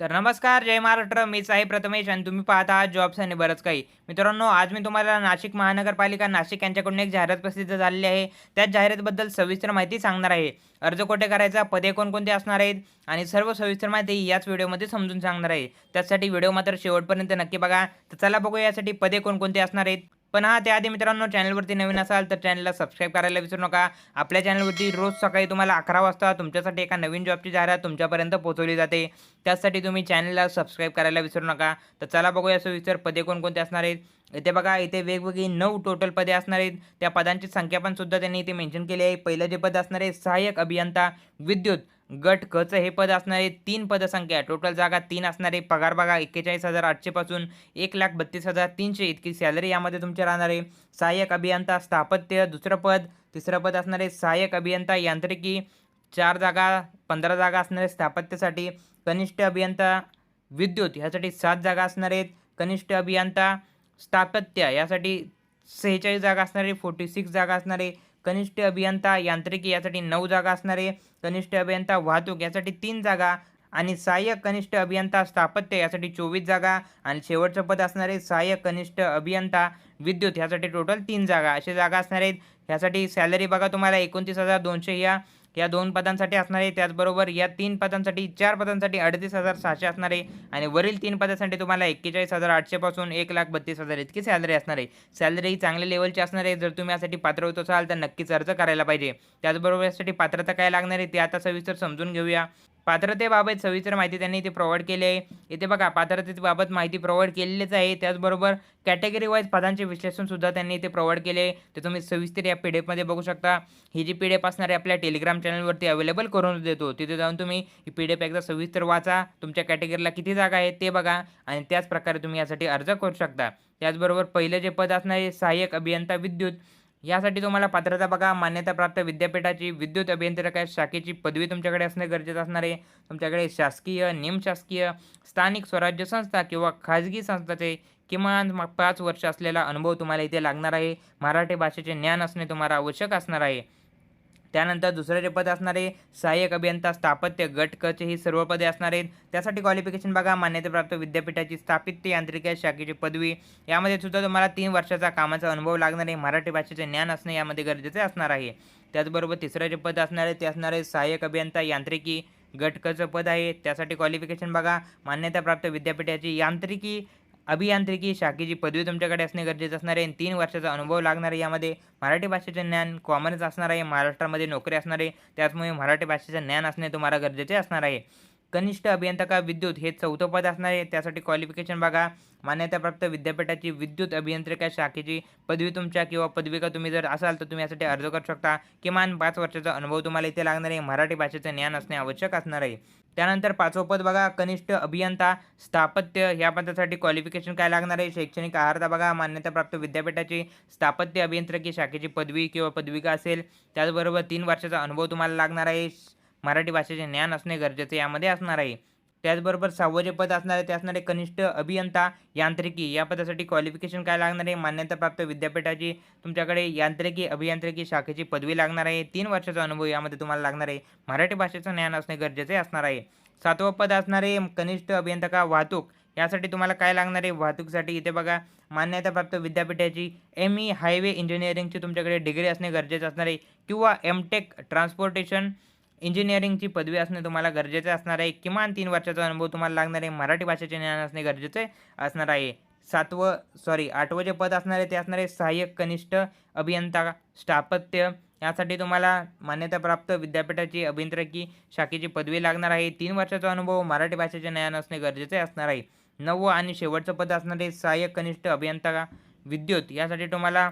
तर नमस्कार जय महाराष्ट्र. मीच आहे प्रथमेश आणि तुम्ही पाहता आहात जॉब्स आणि बरंच काही. मित्रांनो आज मी तुम्हाला नाशिक महानगरपालिका नाशिक यांच्याकडून एक जाहिरात प्रसिद्ध झालेली आहे. त्याच जाहिरातीबद्दल सविस्तर माहिती सांगणार आहे. अर्ज कोठे करायचा पदे कोणकोणते असणार आहेत आणि सर्व सविस्तर माहिती याच व्हिडिओमध्ये समजून सांगणार आहे. त्यासाठी व्हिडिओ मात्र शेवटपर्यंत नक्की बघा. तर चला बघूया यासाठी पदे कोणकोणते असणार आहेत. पण हा त्याआधी मित्रांनो चॅनलवरती नवीन असाल तर चॅनलला सबस्क्राईब करायला विसरू नका. आपल्या चॅनलवरती रोज सकाळी तुम्हाला अकरा वाजता तुमच्यासाठी एका नवीन जॉबची जाहिरात तुमच्यापर्यंत पोहोचवली जाते. त्यासाठी तुम्ही चॅनलला सबस्क्राईब करायला विसरू नका. तर चला बघूया सविस्तर पदे कोणकोणते असणार आहेत. इथे बघा इथे वेगवेगळी नऊ टोटल पदे असणार आहेत. त्या पदांची संख्या पण सुद्धा त्यांनी इथे मेन्शन केली आहे. पहिलं जे पद असणार आहे सहाय्यक अभियंता विद्युत. गट कचं हे पद असणारे तीन पदसंख्या. टोटल जागा तीन असणारे. पगार बघा एक्केचाळीस हजार आठशेपासून एक लाख बत्तीस हजार तीनशे इतकी सॅलरी यामध्ये तुमचे राहणार. आहे सहाय्यक अभियंता स्थापत्य दुसरं पद. तिसरं पद असणारे सहाय्यक अभियंता यांत्रिकी. चार जागा पंधरा जागा असणारे स्थापत्यासाठी. कनिष्ठ अभियंता विद्युत. ह्यासाठी सात जागा असणार. आहेत कनिष्ठ अभियंता स्थापत्य. यासाठी सेहेचाळीस जागा असणारे फोर्टी सिक्स जागा असणारे. कनिष्ठ अभियंता यांत्रिकी यासाठी नऊ जागा असणार आहे. कनिष्ठ अभियंता वाहतूक यासाठी तीन जागा आणि सहाय्यक कनिष्ठ अभियंता स्थापत्य यासाठी चोवीस जागा आणि शेवटचं पद असणार आहे. सहाय्यक कनिष्ठ अभियंता विद्युत ह्यासाठी टोटल तीन जागा अशा जागा असणार आहेत. ह्यासाठी सॅलरी बघा तुम्हाला एकोणतीस हजार दोनशे या या दोन पदांसाठी असणार आहे त्याचबरोबर या तीन पदांसाठी चार पदांसाठी अडतीस हजार सहाशे असणार आहे आणि वरील तीन पदांसाठी तुम्हाला एक्केचाळीस हजार आठशेपासून एक लाख बत्तीस हजार इतकी सॅलरी असणार. आहे सॅलरी ही चांगल्या लेवलची असणार आहे जर तुम्ही यासाठी पात्र होत असाल तर नक्कीच अर्ज करायला पाहिजे. त्याचबरोबर यासाठी पात्रता काय लागणार आहे ते आता सविस्तर समजून घेऊया. पात्रतेबाबत सविस्तर माहिती त्यांनी इथे प्रोव्हाइड केली आहे. इथे बघा पात्रतेबाबत माहिती प्रोव्हाइड केलेलीच आहे. त्याचबरोबर कॅटेगरी वाईज पदांचे विश्लेषणसुद्धा त्यांनी इथे प्रोव्हाइड केले आहे. ते तुम्ही सविस्तर या पी डी एफमध्ये बघू शकता. ही जी पी डी एफ असणारे आपल्या टेलिग्राम चॅनलवरती अवेलेबल करून देतो. तिथे जाऊन तुम्ही ही पी डी एफ एकदा सविस्तर वाचा. तुमच्या कॅटेगरीला किती जागा आहे ते बघा. आणि त्याच प्रकारे तुम्ही यासाठी अर्ज करू शकता. त्याचबरोबर पहिलं जे पद असणार सहाय्यक अभियंता विद्युत. यासाठी तुम्हाला पात्रता बघा मान्यताप्राप्त विद्यापीठाची विद्युत अभियंत्रिका शाखेची पदवी तुमच्याकडे असणे गरजेचं असणार आहे. तुमच्याकडे शासकीय निमशासकीय स्थानिक स्वराज्य संस्था किंवा खाजगी संस्थाचे किमान पाच वर्ष असलेला अनुभव तुम्हाला इथे लागणार आहे. मराठी भाषेचे ज्ञान असणे तुम्हाला आवश्यक असणार आहे. त्यानंतर दुसरं जे पद असणार आहे सहाय्यक अभियंता स्थापत्य गट कचे ही सर्व पदे असणार आहेत. त्यासाठी क्वालिफिकेशन बघा मान्यताप्राप्त विद्यापीठाची स्थापित्य यांत्रिक शाखेची पदवी. यामध्ये सुद्धा तुम्हाला तीन वर्षाचा कामाचा अनुभव लागणार आहे. मराठी भाषेचे ज्ञान असणे यामध्ये गरजेचे असणार आहे. त्याचबरोबर तिसरं जे पद असणार आहे ते असणार आहे सहाय्यक अभियंता यांत्रिकी गटकचं पद आहे. त्यासाठी क्वालिफिकेशन बघा मान्यताप्राप्त विद्यापीठाची यांत्रिकी अभियांत्रिकी शाखेची पदवी तुमच्याकडे असणे गरजेचं असणार आहे. तीन वर्षाचा अनुभव लागणार आहे यामध्ये. मराठी भाषेचे ज्ञान कॉमनच असणार आहे. महाराष्ट्रामध्ये नोकरी असणार आहे. त्याचमुळे मराठी भाषेचं ज्ञान असणे तुम्हाला गरजेचे असणार आहे. कनिष्ठ अभियंता विद्युत हे चौथं पद असणार आहे. त्यासाठी क्वालिफिकेशन बघा. मान्यताप्राप्त विद्यापीठाची विद्युत अभियंत्रिका शाखेची पदवी तुमच्या किंवा पदविका तुम्ही जर असाल तर तुम्ही यासाठी अर्ज करू शकता. किमान पाच वर्षाचा अनुभव तुम्हाला इथे लागणार आहे. मराठी भाषेचं ज्ञान असणे आवश्यक असणार आहे. त्यानंतर पाचवं पद बघा. कनिष्ठ अभियंता स्थापत्य ह्या पदासाठी क्वालिफिकेशन काय लागणार आहे? शैक्षणिक आहारता बघा. मान्यताप्राप्त विद्यापीठाची स्थापत्य अभियंत्रकी शाखेची पदवी किंवा पदविका असेल. त्याचबरोबर तीन वर्षाचा अनुभव तुम्हाला लागणार आहे. मराठी भाषेचे ज्ञान असणे गरजेचे यामध्ये असणार आहे. त्याचबरोबर सहावं जे पद असणार आहे ते असणार आहे कनिष्ठ अभियंता यांत्रिकी या पदासाठी क्वालिफिकेशन काय लागणार आहे? मान्यताप्राप्त विद्यापीठाची तुमच्याकडे यांत्रिकी अभियांत्रिकी शाखेची पदवी लागणार आहे. तीन वर्षाचा अनुभव यामध्ये तुम्हाला लागणार आहे. मराठी भाषेचं ज्ञान असणे गरजेचे असणार आहे. सातवं पद असणार आहे कनिष्ठ अभियंता वाहतूक? यासाठी तुम्हाला काय लागणार आहे? वाहतूकसाठी इथे बघा मान्यताप्राप्त विद्यापीठाची एम ई हायवे इंजिनिअरिंगची तुमच्याकडे डिग्री असणे गरजेचं असणार आहे. किंवा एम टेक ट्रान्सपोर्टेशन इंजिनिअरिंगची पदवी असणे तुम्हाला गरजेचे असणार आहे. किमान तीन वर्षाचा अनुभव तुम्हाला लागणार आहे. मराठी भाषेचे ज्ञान असणे गरजेचे असणार आहे. सातवं सॉरी आठवं जे पद असणार आहे ते असणार आहे सहाय्यक कनिष्ठ अभियंता स्थापत्य. यासाठी तुम्हाला मान्यताप्राप्त विद्यापीठाची अभियांत्रिकी शाखेची पदवी लागणार आहे. तीन वर्षाचा अनुभव मराठी भाषेचे ज्ञान असणे गरजेचे असणार आहे. नववं आणि शेवटचं पद असणार आहे सहाय्यक कनिष्ठ अभियंता विद्युत. यासाठी तुम्हाला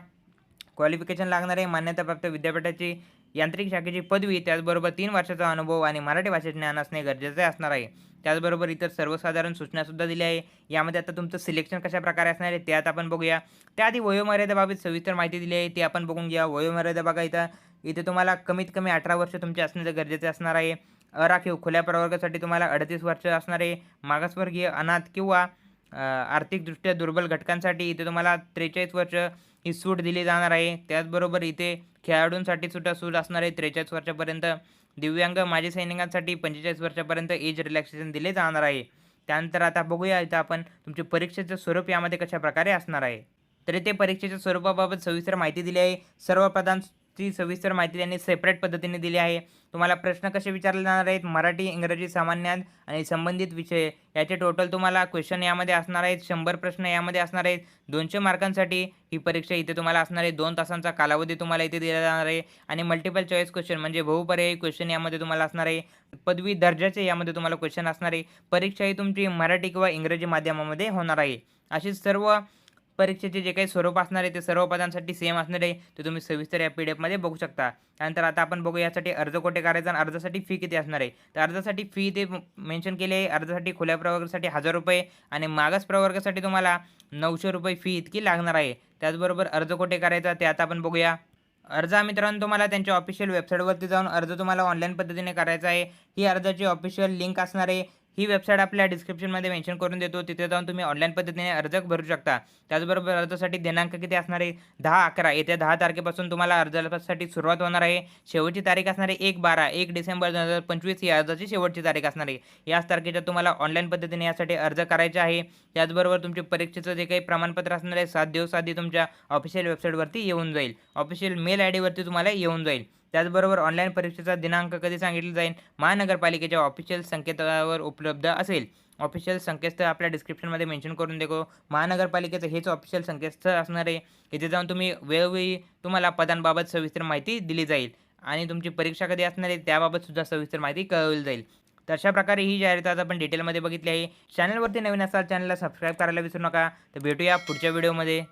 क्वालिफिकेशन लागणार आहे. मान्यताप्राप्त विद्यापीठाची यांत्रिक शाखेची पदवी त्याचबरोबर तीन वर्षाचा अनुभव आणि मराठी भाषेचे ज्ञान असणे गरजेचे असणार आहे. त्याचबरोबर इतर सर्वसाधारण सूचनासुद्धा दिल्या आहे. यामध्ये आता तुमचं सिलेक्शन कशा प्रकारे असणार आहे त्यात आपण बघूया. त्याआधी वयोमर्यादेबाबत सविस्तर माहिती दिली आहे ती आपण बघून घ्या. वयोमर्यादा बघा इथं. इथे तुम्हाला कमीत कमी अठरा वर्ष तुमचे असणे गरजेचे असणार आहे. अराखीव खुल्या प्रवर्गासाठी तुम्हाला अडतीस वर्ष असणार आहे. मागासवर्गीय अनाथ किंवा आर्थिकदृष्ट्या दुर्बल घटकांसाठी इथे तुम्हाला त्रेचाळीस वर्ष ही सूट दिली जाणार आहे. त्याचबरोबर इथे खेळाडूंसाठी सुद्धा सूट असणार आहे. त्रेचाळीस वर्षापर्यंत दिव्यांग माजी सैनिकांसाठी पंचेचाळीस वर्षापर्यंत एज रिलॅक्सेशन दिले जाणार आहे. त्यानंतर आता बघूया इथं आपण तुमचे परीक्षेचं स्वरूप यामध्ये कशा प्रकारे असणार आहे. तर इथे परीक्षेच्या स्वरूपाबाबत सविस्तर माहिती दिली आहे. सर्व ती सविस्तर माहिती त्यांनी सेपरेट पद्धतीने दिली आहे. तुम्हाला प्रश्न कसे विचारले जाणार आहेत? मराठी इंग्रजी सामान्यात आणि संबंधित विषय. याचे टोटल तुम्हाला क्वेश्चन यामध्ये असणार आहेत. शंभर प्रश्न यामध्ये असणार आहेत. दोनशे मार्कांसाठी ही परीक्षा इथे तुम्हाला असणार आहे. दोन तासांचा कालावधी तुम्हाला इथे दिला जाणार आहे. आणि मल्टिपल चॉईस क्वेश्चन म्हणजे बहुपर्यायी क्वेश्चन यामध्ये तुम्हाला असणार आहे. पदवी दर्जाचे यामध्ये तुम्हाला क्वेश्चन असणार आहे. परीक्षा ही तुमची मराठी किंवा इंग्रजी माध्यमामध्ये होणार आहे. अशी सर्व परीक्षेचे जे काही स्वरूप असणार आहे ते सर्व पदांसाठी सेम असणार आहे. ते तुम्ही सविस्तर या पी डी एफमध्ये बघू शकता. त्यानंतर आता आपण बघू यासाठी अर्ज कोठे करायचा आणि अर्जासाठी फी किती असणार आहे. तर अर्जासाठी फी ते मेन्शन केली आहे. अर्जासाठी खुल्या प्रवर्गासाठी हजार रुपये आणि मागास प्रवर्गासाठी तुम्हाला नऊशे रुपये फी इतकी लागणार आहे. त्याचबरोबर अर्ज कोठे करायचा ते आता आपण बघूया. अर्ज मित्रांनो तुम्हाला त्यांच्या ऑफिशियल वेबसाईटवरती जाऊन अर्ज तुम्हाला ऑनलाईन पद्धतीने करायचा आहे. ही अर्जाची ऑफिशियल लिंक असणार आहे. ही वेबसाईट आपल्या डिस्क्रिप्शनमध्ये मेन्शन करून देतो. तिथे जाऊन तुम्ही ऑनलाईन पद्धतीने अर्ज भरू शकता. त्याचबरोबर अर्जासाठी दिनांक किती असणार आहे? दहा अकरा. येत्या दहा तारखेपासून तुम्हाला अर्जासाठी सुरुवात होणार आहे. शेवटची तारीख असणार आहे एक बारा. एक डिसेंबर दोन हजार पंचवीस ही अर्जाची शेवटची तारीख असणार आहे. याच तारखेच्या तुम्हाला ऑनलाईन पद्धतीने यासाठी अर्ज करायचा आहे. त्याचबरोबर तुमचे परीक्षेचं जे काही प्रमाणपत्र असणार आहे सात दिवस आधी तुमच्या ऑफिशियल वेबसाईटवरती येऊन जाईल. ऑफिशियल मेल आय डीवरती तुम्हाला येऊन जाईल. त्याचबरोबर ऑनलाईन परीक्षेचा दिनांक कधी सांगितलं जाईल? महानगरपालिकेच्या ऑफिशियल संकेतस्थळावर उपलब्ध असेल. ऑफिशियल संकेतस्थळ आपल्या डिस्क्रिप्शनमध्ये मेन्शन करून देतो. महानगरपालिकेचं हेच ऑफिशियल संकेतस्थळ असणार आहे. इथे जाऊन तुम्ही वेळोवेळी तुम्हाला पदांबाबत सविस्तर माहिती दिली जाईल. आणि तुमची परीक्षा कधी असणार आहे त्याबाबतसुद्धा सविस्तर माहिती कळवली जाईल. तर अशा प्रकारे ही जाहिरात आज आपण डिटेलमध्ये बघितली आहे. चॅनलवरती नवीन असाल चॅनलला सबस्क्राईब करायला विसरू नका. तर भेटूया पुढच्या व्हिडिओमध्ये